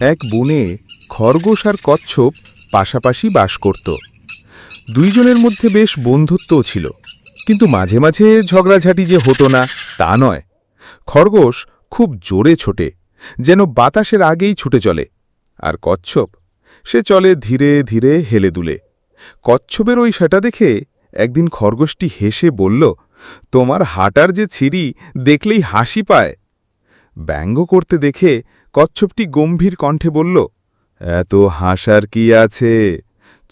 এক বনে খরগোশ আর কচ্ছপ পাশাপাশি বাস করত। দুইজনের মধ্যে বেশ বন্ধুত্বও ছিল। কিন্তু মাঝে মাঝে ঝগড়াঝাটি যে হতো না, তা নয়। খরগোশ খুব জোরে ছোটে, যেন বাতাসের আগেই ছুটে চলে। আর কচ্ছপ, সে চলে ধীরে ধীরে হেলে দুলে। কচ্ছপের ওই সেটা দেখে একদিন খরগোশটি হেসে বলল, তোমার হাঁটার যে ছিরি দেখলেই হাসি পায়। ব্যঙ্গ করতে দেখে কচ্ছপটি গম্ভীর কণ্ঠে বলল, এত হাসার কি আছে?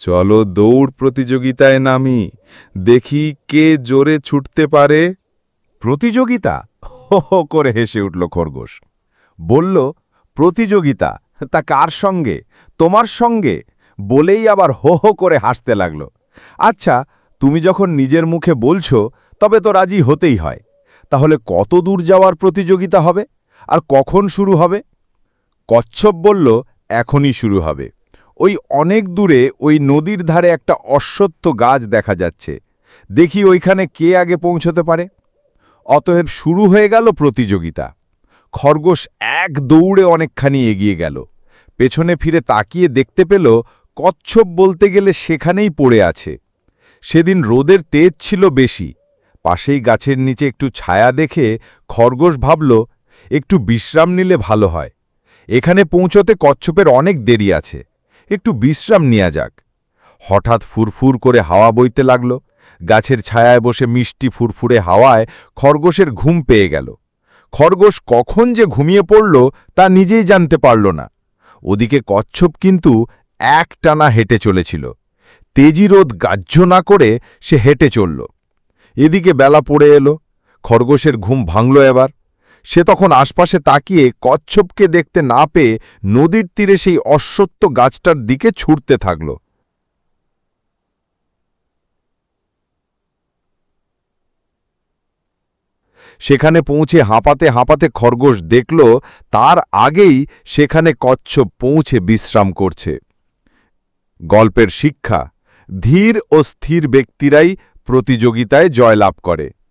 চলো দৌড় প্রতিযোগিতায় নামি, দেখি কে জোরে ছুটতে পারে। প্রতিযোগিতা? হো হো, করে হেসে উঠল খরগোশ। বলল, প্রতিযোগিতা? তা কার সঙ্গে? তোমার সঙ্গে? বলেই আবার হো হো, করে হাসতে লাগল। আচ্ছা তুমি যখন নিজের মুখে বলছো, তবে তো রাজি হতেই হয়। তাহলে কত দূর যাওয়ার প্রতিযোগিতা হবে? আর কখন শুরু হবে? কচ্ছপ বলল, এখনই শুরু হবে। ওই অনেক দূরে ওই নদীর ধারে একটা অশ্বত্থ গাছ দেখা যাচ্ছে। দেখি ওইখানে কে আগে পৌঁছতে পারে। অতএব শুরু হয়ে গেল প্রতিযোগিতা। খরগোশ এক দৌড়ে অনেকখানি এগিয়ে গেল। পেছনে ফিরে তাকিয়ে দেখতে পেল, কচ্ছপ বলতে গেলে সেখানেই পড়ে আছে। সেদিন রোদের তেজ ছিল বেশি। পাশেই গাছের নিচে একটু ছায়া দেখে খরগোশ ভাবল, একটু বিশ্রাম নিলে ভালো হয়। এখানে পৌঁছতে কচ্ছপের অনেক দেরি আছে। একটু বিশ্রাম নেওয়া যাক। হঠাৎ ফুরফুর করে হাওয়া বইতে লাগল। গাছের ছায়ায় বসে মিষ্টি ফুরফুরে হাওয়ায় খরগোশের ঘুম পেয়ে গেল। খরগোশ কখন যে ঘুমিয়ে পড়ল তা নিজেই জানতে পারল না। ওদিকে কচ্ছপ কিন্তু এক টানা হেঁটে চলেছিল। তেজি রোদ গাহ্য না করে সে হেঁটে চলল। এদিকে বেলা পড়ে এলো। খরগোশের ঘুম ভাঙল এবার। সে তখন আশপাশে তাকিয়ে কচ্ছপকে দেখতে না পেয়ে নদীর তীরে সেই অশ্বত্থ গাছটার দিকে ছুটতে থাকল। সেখানে পৌঁছে হাঁপাতে হাঁপাতে খরগোশ দেখল, তার আগেই সেখানে কচ্ছপ পৌঁছে বিশ্রাম করছে। গল্পের শিক্ষা, ধীর ও স্থির ব্যক্তিরাই প্রতিযোগিতায় জয়লাভ করে।